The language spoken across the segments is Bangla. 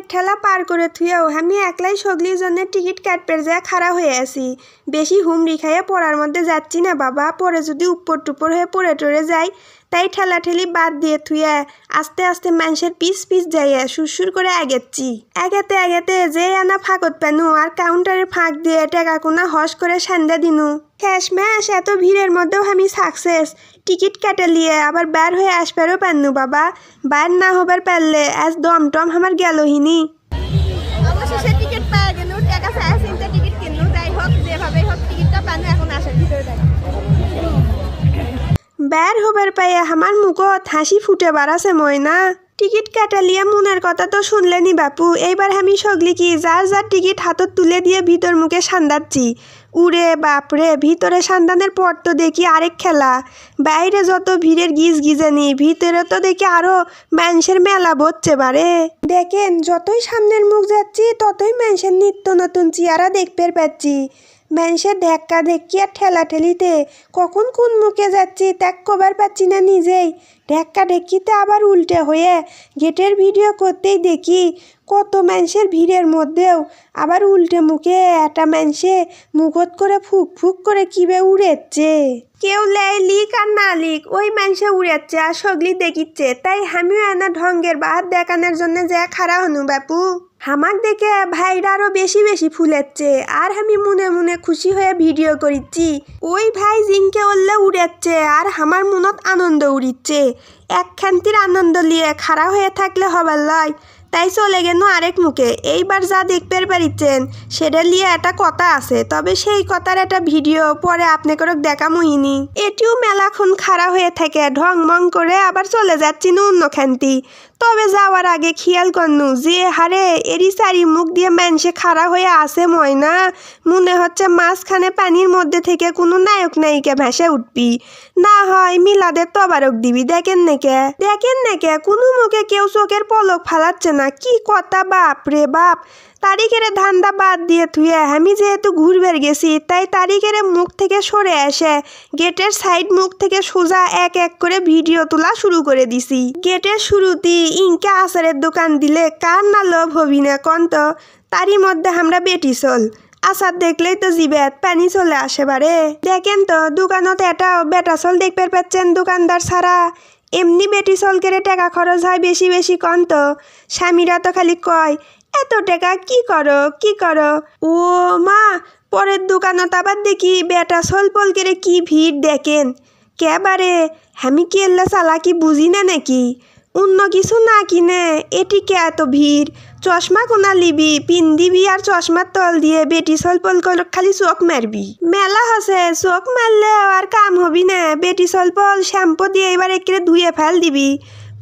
ভিড়ের ঠেলা পার করে থুয়েও আমি একলাই সগলির জন্য টিকিট কাটপের যা খাড়া হয়ে আছি। বেশি হুমড়ি খাইয়ে পড়ার মধ্যে যাচ্ছি না বাবা, পরে যদি উপর টুপর হয়ে পড়ে টরে যাই তাই ঠেলা ঠেলি বাদ দিয়ে থুয়ে আস্তে আস্তে মানুষের পিস পিস যাইয়া সুরসুর করে আগেচ্ছি আগেতে আগেতে যে আনা ফাঁকত পেনু আর কাউন্টারে ফাঁক দিয়ে টেকা কোনা হস করে সান্দা দিনু। ম্যাশ এত ভিড়ের মধ্যেও আমি সাকসেস। টিকিট কেটে লিয়ে আবার বের হয়ে আসবারও পান্নু বাবা। বার না হবার পারলে আজ দম টম আমার গেলহিনি। টিকিট পাওয়া গেল, টাকা চিন্তা টিকিট কিনলো। যাই হোক, যেভাবেই হোক, টিকিটটা পানো, এখন আসে ভিতরে বের হবার পায়ে আমার মুখত হাসি ফুটে বাড়াছে ময়না টিকিট কাটালিয়া মনের কথা তো শুনলেনি বাপু। এইবার আমি সগলি কি যার যার টিকিট হাতত তুলে দিয়ে ভিতর মুখে সান্দাচ্ছি উড়ে বাপরে ভিতরে সান্দানের পর তো দেখি আরেক খেলা। বাইরে যত ভিড়ের গিজ গিজানি, ভিতরে তো দেখি আরও মানুষের মেলা বচ্ছে বারে। দেখেন, যতই সামনের মুখ যাচ্ছি, ততই মানুষের নিত্য নতুন চেয়ারা দেখতে পাচ্ছি। মানুষের ধাক্কা দেখি আর ঠেলা ঠেলিতে কখন কোন মুখে যাচ্ছি ত্যাগ কবার পাচ্ছি না নিজেই? ধাক্কা ঢেকিতে আবার উল্টে হয়ে গেটের ভিডিও করতেই দেখি কত মানুষের ভিড়ের মধ্যেও আবার উল্টে মুখে একটা মানুষে মুখত করে ফুক ফুক করে কিবে উড়েচ্ছে? কেউ লেয় লিক আর না লিক, ওই মানুষে উড়েচ্ছে আর সগলি দেখিচ্ছে। তাই আমিও এনা ঢঙ্গের বাহার দেখানোর জন্য যা খাড়া হনু বাপু। হামাক দেখে ভাইরা আরও বেশি বেশি ফুলেচ্ছে আর আমি মনে মনে খুশি হয়ে ভিডিও করিচ্ছি। ওই ভাই জিঙ্কে উল্লে উড়েচ্ছে আর আমার মনত আনন্দ উড়িচ্ছে। একখান্তির আনন্দ লিয়ে খাড়া হয়ে থাকলে হবার লয় তাই চলে গেল আরেক মুখে। এইবার যা দেখতে পারিচ্ছেন সেটা নিয়ে একটা কথা আছে, তবে সেই কথার একটা ভিডিও পরে আপনাকে দেখা মুহিনি এটিও মেলাক্ষণ খাড়া হয়ে থাকে, ঢং মং করে আবার চলে যাচ্ছি না অন্য তবে যাওয়ার আগে খেয়াল করনু যে, হারে এরি সারি মুখ দিয়ে মানুষে খাড়া হয়ে আসে ময়না। মনে হচ্ছে মাঝখানে পানির মধ্যে থেকে কোনো নায়ক নায়িকা ভেসে উঠবি। না হয় মিলাদের তবারক দিবি, দেখেন নেকে দেখেন নেকে কোনো মুখে কেউ চোখের পলক ফালাচ্ছে না। কি কথা বাপ রে বাপ! তারিখের ধান্দা বাদ দিয়ে থুয়ে আমি যেহেতু ঘুরবের গেছি, তাই তারিখের মুখ থেকে সরে আসে গেটের সাইড মুখ থেকে সোজা এক এক করে ভিডিও তোলা শুরু করে দিছি। গেটের শুরুতে ইনকে আচারের দোকান দিলে কার না লোভ হবি না কন্ত তারই মধ্যে আমরা বেটি চল। আচার দেখলেই তো জিবেত পানি চলে আসে বারে। দেখেন তো, দোকানত এটা বেটা চল দেখতে পাচ্ছেন দোকানদার ছাড়া। এমনি বেটি চল কেড়ে টাকা খরচ হয় বেশি বেশি কন তো? স্বামীরা তো খালি কয় এত টাকা কি করো কি করো? ও মা, পরের দোকানত আবার দেখি বেটা চল পল কেড়ে কি ভিড় দেখেন। কেবারে আমি কি এল্লা চালাকি বুঝি না নাকি? অন্য কিছু না কিনে এটি কে এত ভিড়? চশমা কোনা লিবি পিন দিবি আর চশমার তল দিয়ে বেটি সলপল করে খালি চোখ মারবি। মেলা হসে, চোখ মারলে আর কাম হবি না। বেটি সলপল শ্যাম্পু দিয়ে এবার একরে ধুয়ে ফেল দিবি।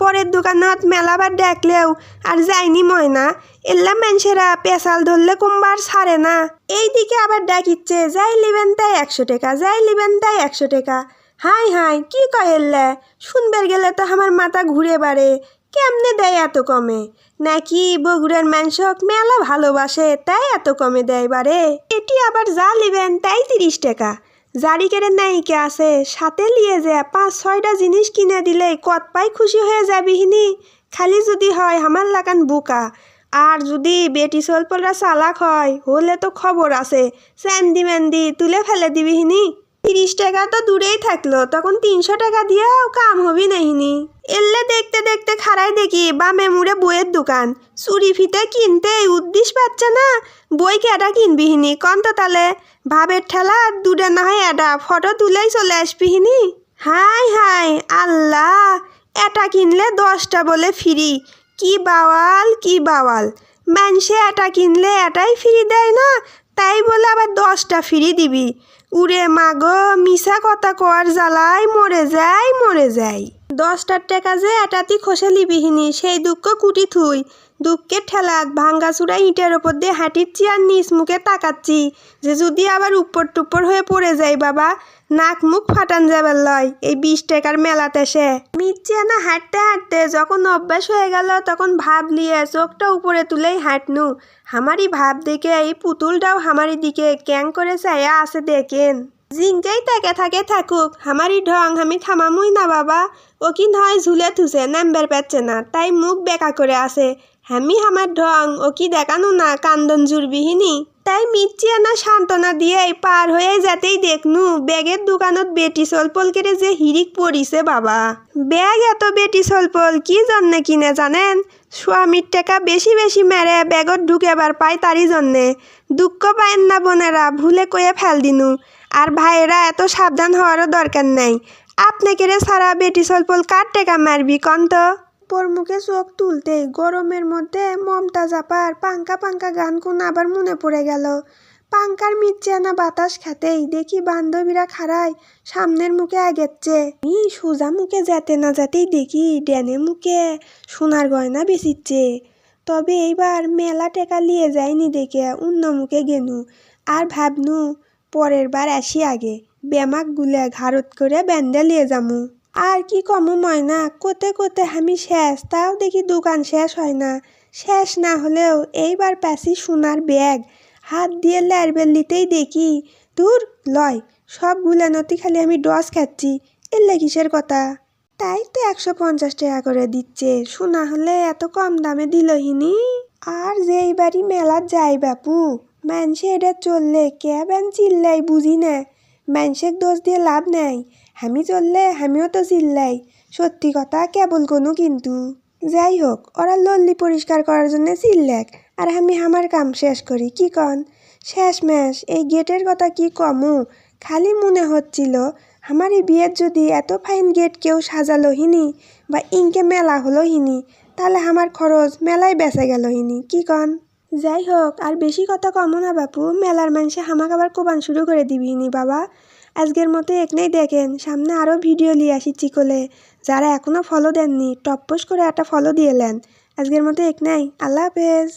পরের দোকানত মেলাবার দেখলেও আর যায়নি ময়না। এল্লা মানুষেরা পেশাল ধরলে কুম্বার ছাড়ে না। এই দিকে আবার ডাকিচ্ছে, যাই লিবেন তাই একশো টাকা, যাই লিবেন তাই একশো টাকা। হাই হাই, কি কয় এল্লা? শুনবার গেলে তো আমার মাথা ঘুরে বাড়ে। কেমনে দেয় এত কমে? নাকি বগুড়ার মাংসক মেলা ভালোবাসে, তাই এত কমে দেয় বারে এটি আবার যা লিবেন তাই তিরিশ টাকা। জারিকের নায়িকা আছে, সাথে লিয়ে যে, পাঁচ ছয়টা জিনিস কিনে দিলে কত পাই খুশি হয়ে যাবি হিনি? খালি যদি হয় আমার লাগান বোকা। আর যদি বেটি সলপলরা চালাক হয়, হলে তো খবর আছে। স্যান্দি ম্যান্দি তুলে ফেলে দিবি হিনি। তিরিশ টাকা তো দূরেই থাকল, তখন তিনশো টাকা দিয়েও কাম হবি নাহিনি এল্লে দেখতে দেখতে খাড়াই দেখি বামে মুড়ে বইয়ের দোকান। চুরি ফিতে কিনতে উদ্দেশ্য পাচ্ছে না। বই কেডা কিনবি হিনি কন তো তালে। ভাবের ঠেলা দূরে না হয় এডা, ফটো তুলেই চলে আসবি হিনি। হাই হাই, আল্লাহ, এটা কিনলে দশটা বলে ফ্রি। কি বাওয়াল কি বাওয়াল। মানুষে এটা কিনলে এটাই ফ্রি দেয় না? তাই বলে আবার দশটা ফ্রি দিবি। উড়ে মাগো মিশা কথা কোয়ার জ্বালায়, মরে যায় মরে যায়। দশটার টাকা যে এটাতি খসে লিবিহিনি সেই দুঃখ কুটি থুই। দুঃখের ঠেলাত ভাঙ্গাচুরা ইটের ওপর দিয়ে হাঁটিচ্ছি আর নিচ মুখে তাকাচ্ছি যে যদি আবার উপর টুপর হয়ে পড়ে যাই বাবা, নাক মুখ ফাটান যাবার লয় এই বিশ টাকার মেলাতে সে। মিচ্ছি না হাঁটতে হাঁটতে যখন অভ্যাস হয়ে গেল তখন ভাব লিয়ে চোখটা উপরে তুলেই হাঁটনু। আমারই ভাব দেখে এই পুতুলটাও আমারই দিকে ক্যাং করে চাইয়া আছে দেখেন। জিংটাই তাকে থাকে থাকুক আমারই ঢং আমি থামামুই না বাবা। ও কি নয় ঝুলে থুছে, নাম্বার পাচ্ছে না, তাই মুখ বেকা করে আছে। আমি আমার ঢং, ও কি দেখানো না কান্দন জুরবিহিনী তাই মিচ্ছি না সান্ত্বনা দিয়ে পার হয়ে যেতেই দেখনু, ব্যাগের দোকানত বেটি সলপল কেটে যে হিরিক পড়িছে বাবা। ব্যাগ এত বেটি সলপল কি জন্যে কিনে জানেন? স্বামীর টাকা বেশি বেশি মেরে ব্যাগত ঢুকেবার পায় তারই জন্যে। দুঃখ পায়েন না বোনেরা, ভুলে কয়ে ফেল দিনু। আর ভাইয়েরা, এত সাবধান হওয়ারও দরকার নাই। আপনাকে রে সারা বেটি সলপল কার টেকা মারবি, কন তো? পর মুখে চোখ তুলতে গরমের মধ্যে মমতা জাপার পাঙ্কা পাঙ্কা গান কোন আবার মনে পড়ে গেল। পাঙ্কার মিচ্ছে না বাতাস খেতেই দেখি বান্ধবীরা খাড়ায় সামনের মুখে আগেচ্ছে ই সোজা মুখে যেতে না যেতেই দেখি ড্যানে মুখে সোনার গয়না বেচিচ্ছে। তবে এইবার মেলা টেকা নিয়ে যায়নি দেখে অন্য মুখে গেনু। আর ভাবনু, পরের বার আসি আগে, বেমাক গুলে ঘাড়ত করে ব্যান্ডে লিয়ে যামু। আর কি কমু ময়না, কোতে কোতে আমি শেষ, তাও দেখি দোকান শেষ হয় না। শেষ না হলেও এইবার প্যাসি সোনার ব্যাগ। হাত দিয়ে ল্যারবেল নিতেই দেখি দূর লয়, সব গুলানতি খালি আমি ডস খাচ্ছি এলে কিসের কথা? তাই তো একশো পঞ্চাশ টাকা করে দিচ্ছে, সোনা হলে এত কম দামে দিলহিনি আর যেই বাড়ি মেলার যাই বাপু মানুষে এটা চললে কে বেন চিল্লাই বুঝি না। মানুষের দোষ দিয়ে লাভ নাই আমি চললে আমিও তো চিল্লাই। সত্যি কথা, কেবল কোনো কিন্তু। যাই হোক, ওরা লল্লি পরিষ্কার করার জন্য চিল্লেক, আর আমি আমার কাম শেষ করি, কি কন? শেষ ম্যাশ এই গেটের কথা কি কমু? খালি মনে হচ্ছিল, আমার এই বিয়ের যদি এত ফাইন গেট কেউ সাজালো হিনি, বা ইনকে মেলা হলো হিনি, তাহলে আমার খরচ মেলায় বেঁচে গেল হিনি, কি কন? যাই হোক, আর বেশি কথা কমো না বাপু, মেলার মানুষে হামাক আবার কোবান শুরু করে দিবি নি বাবা। আজকের মতো একনেই দেখেন, সামনে আরও ভিডিও নিয়ে আসি চিকলে। যারা এখনও ফলো দেননি টপপোস করে একটা ফলো দিয়েলেন আজকের মতো এক নাই আল্লাহ হাফেজ।